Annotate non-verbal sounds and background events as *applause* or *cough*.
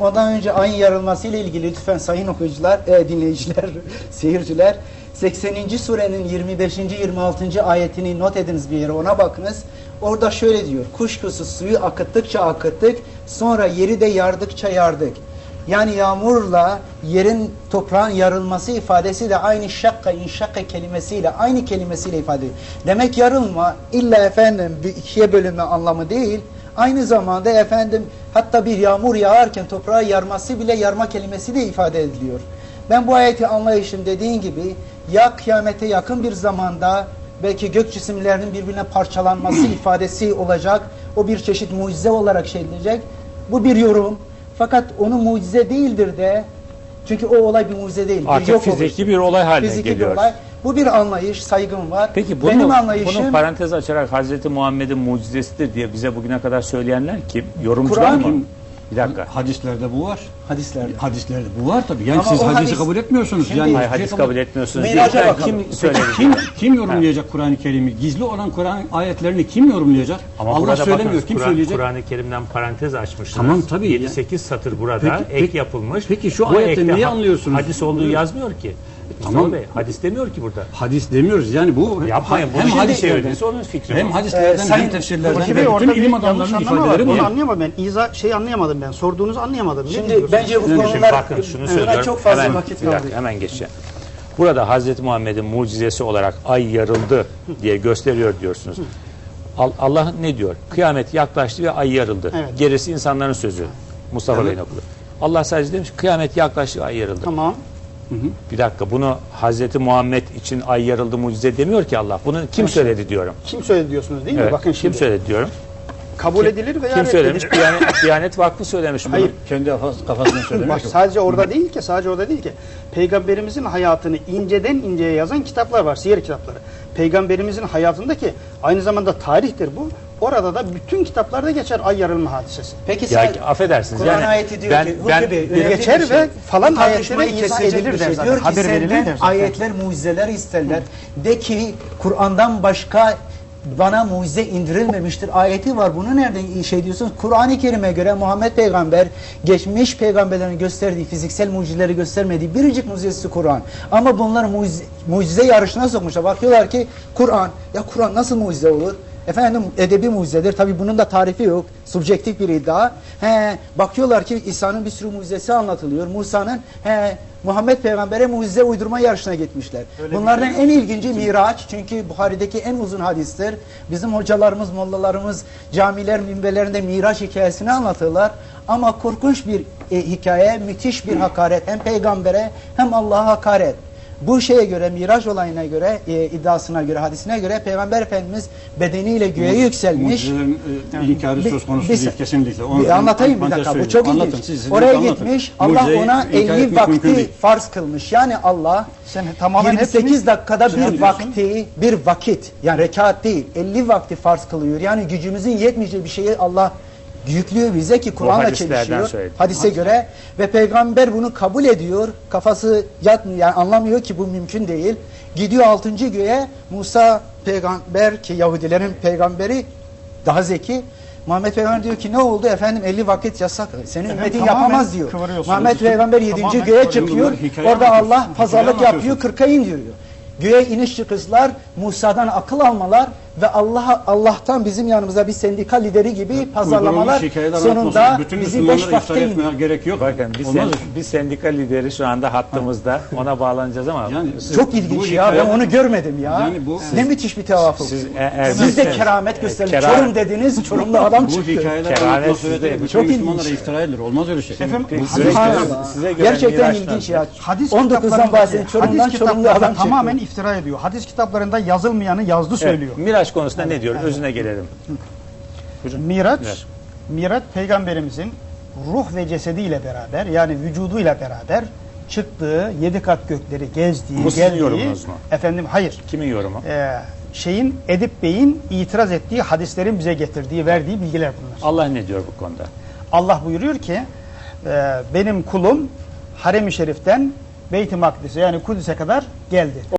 Ondan önce ayın yarılması ile ilgili lütfen sayın okuyucular, e, dinleyiciler, *laughs* seyirciler 80. surenin 25. 26. ayetini not ediniz bir yere ona bakınız. Orada şöyle diyor. Kuşkusuz suyu akıttıkça akıttık sonra yeri de yardıkça yardık. Yani yağmurla yerin toprağın yarılması ifadesi de aynı şakka inşakka kelimesiyle aynı kelimesiyle ifade ediyor. Demek yarılma illa efendim bir ikiye bölünme anlamı değil. Aynı zamanda efendim hatta bir yağmur yağarken toprağı yarması bile yarma kelimesi de ifade ediliyor. Ben bu ayeti anlayışım dediğin gibi ya kıyamete yakın bir zamanda belki gök cisimlerinin birbirine parçalanması *clears throat* ifadesi olacak. O bir çeşit mucize olarak şey edilecek. Bu bir yorum. Fakat onu mucize değildir de çünkü o olay bir mucize değil. Artık yok fiziki oluştur. bir olay haline Fiziki geliyor. bir olay. Bu bir anlayış, saygım var. Peki bunu, Benim anlayışım bunu parantez açarak Hazreti Muhammed'in mucizesidir diye bize bugüne kadar söyleyenler kim? Yorumcular mı? Bir dakika. Hadislerde bu var. hadislerde. Hadislerde bu var tabii. Yani Ama siz hadisi hadis- kabul etmiyorsunuz. Şimdi- yani Hayır şey hadis kabul etmiyorsunuz. Miraca diye. bakalım. Kim söyledi? Kim, kim yorumlayacak Kur'an-ı Kerim'i? Gizli olan Kur'an ayetlerini kim yorumlayacak? Ama Allah söylemiyor. bakınız, kim Kur'an- söyleyecek? Kur'an-ı Kerim'den parantez açmışsınız. Tamam, tabii. 7-8 satır burada Peki, ek peki- yapılmış. peki şu Bu ayetten neyi anlıyorsunuz? Hadis olduğu yazmıyor ki. Tamam. Bey, hadis demiyor ki burada. Hadis demiyoruz. Yani bu Yapmayın. Bunu hem şimdi hadislerden çevirdiniz. Onun fikri. hem hadislerden Ee, sayın- hem tefsirlerden Hocam ve Bey, orada bütün bir ilim yanlış adamlarının anlama var. ifadeleri Onu bu. anlayamadım ben. İza şey anlayamadım ben. Sorduğunuzu anlayamadım. Ne Şimdi diyorsunuz? bence bu Şimdi konular bakın şunu buna söylüyorum. çok fazla hemen, vakit bir kaldı. dakika, hemen geçeceğim. Burada Hazreti Muhammed'in mucizesi olarak ay yarıldı diye gösteriyor diyorsunuz. Al- Allah ne diyor? Kıyamet yaklaştı ve ay yarıldı. Evet. Gerisi insanların sözü. Mustafa Bey'in okudu. Allah sadece demiş ki, kıyamet yaklaştı ve ay yarıldı. Tamam. Bir dakika bunu Hazreti Muhammed için ay yarıldı mucize demiyor ki Allah. Bunu kim söyledi diyorum. Kim söyledi diyorsunuz değil mi? Evet, Bakın kim şimdi. söyledi diyorum. Kabul edilir veya Kim söylemiş? Diyanet, Diyanet Vakfı söylemiş bunu. Hayır. Kendi kafas- kafasına Bak söylemiş. o. sadece orada değil ki, sadece orada değil ki. Peygamberimizin hayatını inceden inceye yazan kitaplar var, siyer kitapları. Peygamberimizin hayatındaki aynı zamanda tarihtir bu. Orada da bütün kitaplarda geçer ay yarılma hadisesi. Peki Ya sen affedersiniz Kur'an yani ayeti diyor ben, ki ben, Bey, önemli geçer şey. ve falan ayetlere izah edilir bir der şey. zaten. Diyor ki Haber verilir senden der ayetler mucizeler isterler. De ki Kur'an'dan başka bana mucize indirilmemiştir. Ayeti var. Bunu nereden şey diyorsunuz? Kur'an-ı Kerim'e göre Muhammed Peygamber geçmiş peygamberlerin gösterdiği fiziksel mucizeleri göstermediği biricik mucizesi Kur'an. Ama bunları mucize, mucize yarışına sokmuşlar. Bakıyorlar ki Kur'an, ya Kur'an nasıl mucize olur? Efendim edebi mucizedir. Tabi bunun da tarifi yok. Subjektif bir iddia. He, bakıyorlar ki İsa'nın bir sürü mucizesi anlatılıyor. Musa'nın he, Muhammed Peygamber'e mucize uydurma yarışına gitmişler. Bunlardan en ilginci Miraç. Çünkü Buhari'deki en uzun hadistir. Bizim hocalarımız, mollalarımız camiler, minberlerinde Miraç hikayesini anlatırlar. Ama korkunç bir e, hikaye, müthiş bir hakaret. Hem peygambere hem Allah'a hakaret. Bu şeye göre, Miraç olayına göre, e, iddiasına göre, hadisine göre Peygamber Efendimiz bedeniyle göğe yükselmiş. Mucizelerin e, inkarı Bir- söz konusu bir- değil kesinlikle. Onu- Bir anlatayım bir dakika. Bu çok Anlatın, ilginç. siz- siz Oraya anlatın. gitmiş. Allah Mucizeyi ona inkar 50 etmek mümkün vakti farz kılmış. Yani Allah Sen tamamen 28 hepsini- dakikada bir diyorsun. vakti, bir vakit yani rekat değil 50 vakti farz kılıyor. Yani gücümüzün yetmeyeceği bir şeyi Allah yüklüyor bize ki Kur'an'la çelişiyor. Hadise göre ve peygamber bunu kabul ediyor. Kafası yatmıyor yani anlamıyor ki bu mümkün değil. Gidiyor 6. göğe Musa peygamber ki Yahudilerin peygamberi daha zeki. Muhammed Peygamber diyor ki ne oldu efendim 50 vakit yasak. Senin Efendim, ümmetin tamamen yapamaz diyor. Muhammed Peygamber 7. Tamamen göğe çıkıyor. Orada. Allah pazarlık yapıyor anlatıyorsunuz. 40'a indiriyor. Göğe iniş çıkışlar Musa'dan akıl almalar ve Allah Allah'tan bizim yanımıza bir sendika lideri gibi pazarlamalar sonunda. Bütün bizi beş vakte gerek yok. Bakın bir, Olmaz. sen, bir sendika lideri şu anda hattımızda. Ona bağlanacağız ama Yani Çok bu ilginç ya. Ben onu görmedim ya. Yani bu- ne müthiş bir tevafuk. siz e- eğer Siz de keramet e, gösterdiniz. kera- Çorum dediniz. Çorumlu adam Bu çıktı. hikayeler Keramet sizde. Çok. Müslümanlara iftira edilir. Olmaz öyle şey. Efendim, size- Gerçekten Miraç ilginç ya. hadis 19'dan kitaplarındaki- bahsedin. Çorum'dan Çorumlu adam çıktı. tamamen iftira ediyor. Hadis kitaplarında yazılmayanı yazdı söylüyor. Evet, Miraç konusunda ne diyor? Özüne gelelim. Miraç, Evet. Miraç peygamberimizin ruh ve cesediyle beraber yani vücuduyla beraber çıktığı yedi kat gökleri gezdiği, Bu geldiği, yorumunuz mu? Efendim hayır. Kimin yorumu? Ee, şeyin Edip Bey'in itiraz ettiği hadislerin bize getirdiği, verdiği bilgiler bunlar. Allah ne diyor bu konuda? Allah buyuruyor ki e, benim kulum harem-i şeriften Beyt-i Makdis'e yani Kudüs'e kadar geldi.